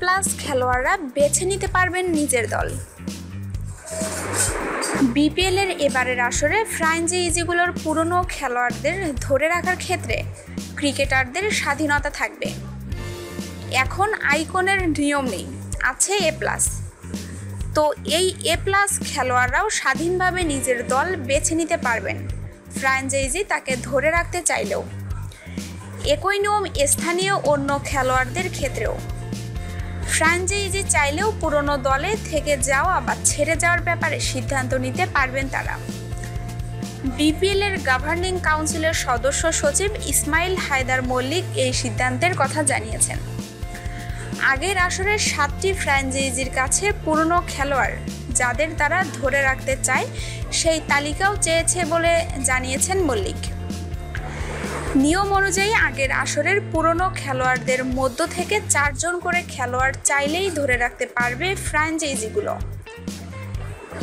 Plus খেলোয়াড়রা বেছে নিতে পারবেন নিজের দল। বিপিএলের এবারের আসরে ফ্র্যাঞ্চাইজিগুলোর পুরনো খেলোয়াড়দের ধরে রাখার ক্ষেত্রে ক্রিকেটারদের স্বাধীনতা থাকবে। এখন আইকনের নিয়ম নেই, আছে এ প্লাস। তো এই এ প্লাস খেলোয়াড়রাও স্বাধীনভাবে নিজের দল বেছে নিতে পারবেন। ফ্র্যাঞ্চাইজি তাকে ধরে রাখতে চাইলেও। একই নিয়ম স্থানীয় অন্য খেলোয়াড়দের ক্ষেত্রেও। ফ্র্যাঞ্চাইজি চাইলেও পুরনো দলে থেকে যাওয়া বা ছেড়ে যাওয়ার ব্যাপারে সিদ্ধান্ত নিতে পারবেন তারা। বিপিএলের গভর্নিং কাউন্সিলের সদস্য সচিব ইসমাইল হায়দার মল্লিক এই সিদ্ধান্তের কথা জানিয়েছেন। আগের আসরের সাতটি ফ্র্যাঞ্চাইজির কাছে পুরনো খেলোয়াড় যাদের তারা ধরে রাখতে চায় সেই তালিকাও চেয়েছে বলে জানিয়েছেন মল্লিক। নিয়ম অনুযায়ী আগের আসরের পুরনো খেলোয়াড়দের মধ্য থেকে চারজন করে খেলোয়াড় চাইলেই ধরে রাখতে পারবে ফ্র্যাঞ্চাইজিগুলো।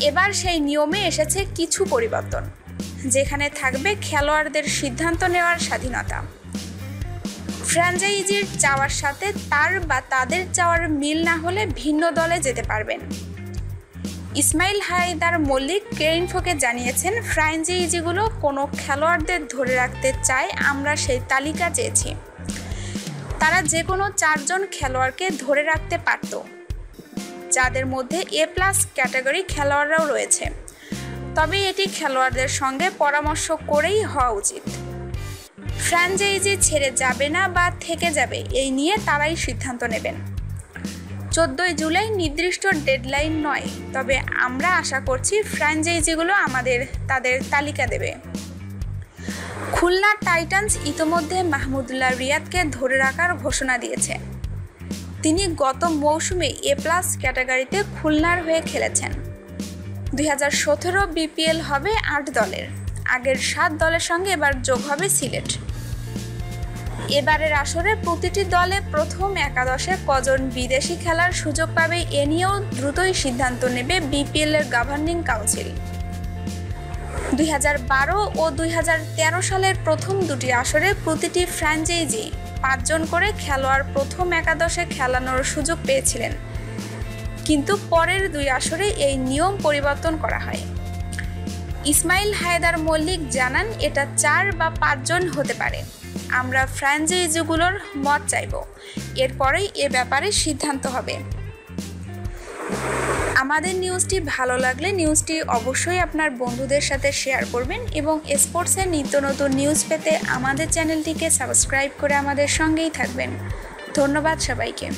এবার সেই নিয়মে এসেছে কিছু পরিবর্তন, যেখানে থাকবে খেলোয়াড়দের সিদ্ধান্ত নেওয়ার স্বাধীনতা। ফ্র্যাঞ্চাইজির চাওয়ার সাথে তার বা তাদের চাওয়ার মিল না হলে ভিন্ন দলে যেতে পারবেন। ইসমাইল হায়দার মল্লিক কেইনফোকে জানিয়েছেন ফ্র্যাঞ্চাইজিগুলো কোনো খেলোয়াড়দের ধরে রাখতে চায়, আমরা সেই তালিকা চেয়েছি। তারা যে কোনো চারজন খেলোয়াড়কে ধরে রাখতে পারত, যাদের মধ্যে এ প্লাস ক্যাটাগরি খেলোয়াড়রাও রয়েছে। তবে এটি খেলোয়াড়দের সঙ্গে পরামর্শ করেই হওয়া উচিত। ফ্র্যাঞ্চাইজি ছেড়ে যাবে না বা থেকে যাবে, এই নিয়ে তারাই সিদ্ধান্ত নেবেন। চোদ্দোই জুলাই নির্দিষ্ট ডেডলাইন নয়, তবে আমরা আশা করছি ফ্র্যাঞ্চাইজিগুলো আমাদের, তাদের তালিকা দেবে। খুলনা টাইটান্স ইতোমধ্যে মাহমুদুল্লাহ রিয়াদকে ধরে রাখার ঘোষণা দিয়েছে। তিনি গত মৌসুমে এ প্লাস ক্যাটাগরিতে খুলনার হয়ে খেলেছেন। দুই হাজার সতেরো বিপিএল হবে আট দলের, আগের সাত দলের সঙ্গে এবার যোগ হবে সিলেট। এবারের আসরে প্রতিটি দলে প্রথম একাদশে কজন বিদেশি খেলার সুযোগ পাবে এ নিয়েও দ্রুতই সিদ্ধান্ত নেবে বিপিএল এর গভর্নিং কাউন্সিল দুই হাজার বারো ও দুই হাজার তেরো সালের প্রথম দুটি আসরে প্রতিটি ফ্র্যাঞ্চাইজি পাঁচজন করে খেলোয়াড় প্রথম একাদশে খেলানোর সুযোগ পেয়েছিলেন। কিন্তু পরের দুই আসরে এই নিয়ম পরিবর্তন করা হয়। ইসমাইল হায়দার মল্লিক জানান, এটা চার বা পাঁচজন হতে পারে। আমরা ফ্র্যাঞ্চাইজিগুলোর মত চাইব। এরপরেই এ ব্যাপারে সিদ্ধান্ত হবে। আমাদের নিউজটি ভালো লাগলে নিউজটি অবশ্যই আপনার বন্ধুদের সাথে শেয়ার করবেন এবং স্পোর্টসের নিত্য নতুন নিউজ পেতে আমাদের চ্যানেলটিকে সাবস্ক্রাইব করে আমাদের সঙ্গেই থাকবেন। ধন্যবাদ সবাইকে।